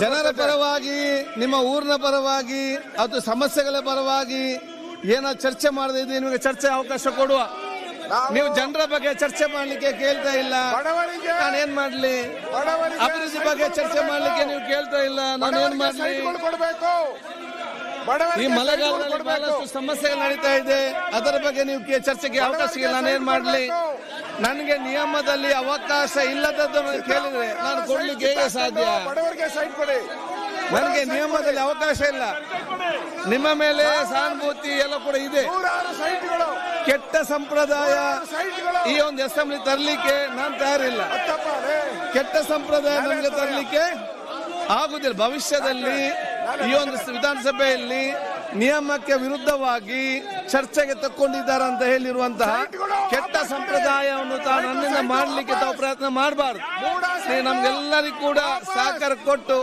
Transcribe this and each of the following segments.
ಜನರ ಪರವಾಗಿ ನಿಮ್ಮ ಊರಿನ ಪರವಾಗಿ ಅದು ಸಮಸ್ಯೆಗಳ ಪರವಾಗಿ ಏನೋ ಚರ್ಚೆ ಮಾಡದೇ ನಿಮಗೆ ಚರ್ಚೆ ಅವಕಾಶ ಕೊಡುವ. ನೀವು ಜನರ ಬಗ್ಗೆ ಚರ್ಚೆ ಮಾಡ್ಲಿಕ್ಕೆ ಕೇಳ್ತಾ ಇಲ್ಲ. ನಾನು ಏನ್ ಮಾಡ್ಲಿ? ಅಭಿವೃದ್ಧಿ ಬಗ್ಗೆ ಚರ್ಚೆ. ಮಾಡ್ಲಿಕ್ಕೆ ನೀವು ಕೇಳ್ತಾ ಇಲ್ಲ. ನಾನು ಏನ್ ಮಾಡ್ಲಿ? ಈ ಮಳೆಗಾಲದಲ್ಲಿ. ಬಹಳಷ್ಟು ಸಮಸ್ಯೆಗಳು ನಡೀತಾ ಇದೆ. ಅದರ ಬಗ್ಗೆ ನೀವು ಚರ್ಚೆಗೆ ಅವಕಾಶ ಇಲ್ಲ ನಾನು ಏನ್ ಮಾಡ್ಲಿ? ನನಗೆ ನಿಯಮದಲ್ಲಿ ಅವಕಾಶ ಇಲ್ಲದದ್ದನ್ನು ಕೇಳಿದ್ರೆ ನಾನು ಕೊಡ್ಲಿಕ್ಕೆ ಹೇಗೆ ಸಾಧ್ಯ? ನನಗೆ ನಿಯಮದಲ್ಲಿ ಅವಕಾಶ ಇಲ್ಲ. ನಿಮ್ಮ ಮೇಲೆ ಸಹಾನುಭೂತಿ ಎಲ್ಲ ಕೂಡ ಇದೆ. ಕೆಟ್ಟ ಸಂಪ್ರದಾಯ ಈ ಒಂದು ಅಸೆಂಬ್ಲಿ ತರಲಿಕ್ಕೆ ನಾನು ತಯಾರಿಲ್ಲ. ಕೆಟ್ಟ ಸಂಪ್ರದಾಯ ನನಗೆ ತರಲಿಕ್ಕೆ ಆಗುದಿಲ್ಲ. ಭವಿಷ್ಯದಲ್ಲಿ ಈ ಒಂದು ವಿಧಾನಸಭೆಯಲ್ಲಿ ನಿಯಮಕ್ಕೆ ವಿರುದ್ಧವಾಗಿ ಚರ್ಚೆಗೆ ತಕ್ಕೊಂಡಿದ್ದಾರೆ ಅಂತ ಹೇಳಿರುವಂತಹ ಕೆಟ್ಟ ಸಂಪ್ರದಾಯವನ್ನು ತಾವು ನನ್ನಿಂದ ಮಾಡಲಿಕ್ಕೆ ತಾವು ಪ್ರಯತ್ನ ಮಾಡಬಾರ್ದು. ನಮ್ಗೆಲ್ಲರಿಗೂ ಕೂಡ ಸಹಕಾರ ಕೊಟ್ಟು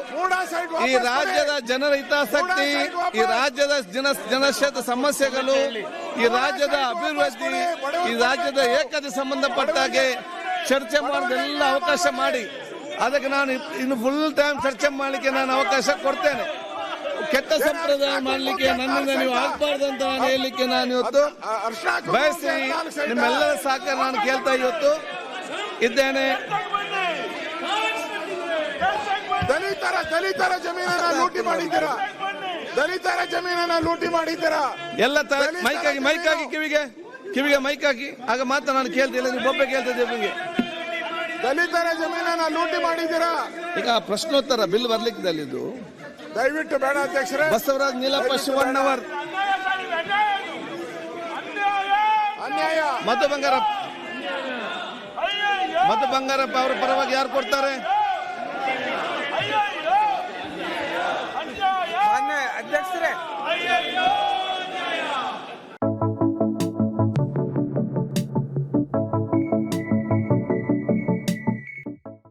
ಈ ರಾಜ್ಯದ ಜನರ ಹಿತಾಸಕ್ತಿ, ಈ ರಾಜ್ಯದ ಜನ, ಜನಶೇತ ಸಮಸ್ಯೆಗಳು, ಈ ರಾಜ್ಯದ ಅಭಿವೃದ್ಧಿ, ಈ ರಾಜ್ಯದ ಏಕತೆ ಸಂಬಂಧಪಟ್ಟ ಹಾಗೆ ಚರ್ಚೆ ಮಾಡೋದೆಲ್ಲ ಅವಕಾಶ ಮಾಡಿ. ಅದಕ್ಕೆ ನಾನು ಇನ್ನು ಫುಲ್ ಟೈಮ್ ಚರ್ಚೆ ಮಾಡಲಿಕ್ಕೆ ನಾನು ಅವಕಾಶ ಕೊಡ್ತೇನೆ. ಕೆಟ್ಟ ಸಂಪ್ರದಾಯ ಮಾಡಲಿಕ್ಕೆ ನನ್ನಿಂದ ನೀವು ಆಗ್ಬಾರ್ದು ಅಂತ ನಾನು ಹೇಳಲಿಕ್ಕೆ ನಾನು ಇವತ್ತು ಬಯಸ್ತೀನಿ ಬಯಸಿ ನಿಮ್ಮೆಲ್ಲರ ಸಹಕಾರ ನಾನು ಕೇಳ್ತಾ ಇವತ್ತು. ಇದ್ದೇನೆ. ದಲಿತರ ದಲಿತರ ಜಮೀನನ್ನ ಲೂಟಿ ಮಾಡಿದ್ದೀರಾ? ದಲಿತರ ಜಮೀನನ್ನ ಲೂಟಿ ಮಾಡಿದ್ದೀರಾ? ಎಲ್ಲ ತರ ಮೈಕಾಗಿ ಮೈಕಾಗಿ ಮೈಕ್ ಹಾಕಿ ಕಿವಿಗೆ ಕಿವಿಗೆ ಮೈಕ್ ಹಾಕಿ. ಆಗ ಮಾತ್ರ ನಾನು ಕೇಳ್ತಿಲ್ಲ ನೀವು ಬೊಬ್ಬೆ ಕೇಳ್ತಿದ್ದೆ ನಿಮಗೆ? ದಲಿತರ ಜಮೀನನ್ನ ಲೂಟಿ ಮಾಡಿದ್ದೀರಾ? ಈಗ ಪ್ರಶ್ನೋತ್ತರ ಬಿಲ್ ಬರ್ಲಿಕ್ಕೆ ಇದು ದಯವಿಟ್ಟು ಬೇಡ ಅಧ್ಯಕ್ಷರೇ. ಬಸವರಾಜ್ ನೀಲಪ್ಪ ಶಿವಣ್ಣವರ್ ಅನ್ಯಾಯ. ಮಧು ಬಂಗಾರಪ್ಪ ಮಧು ಬಂಗಾರಪ್ಪ ಅವರ ಪರವಾಗಿ ಯಾರು ಕೊಡ್ತಾರೆ?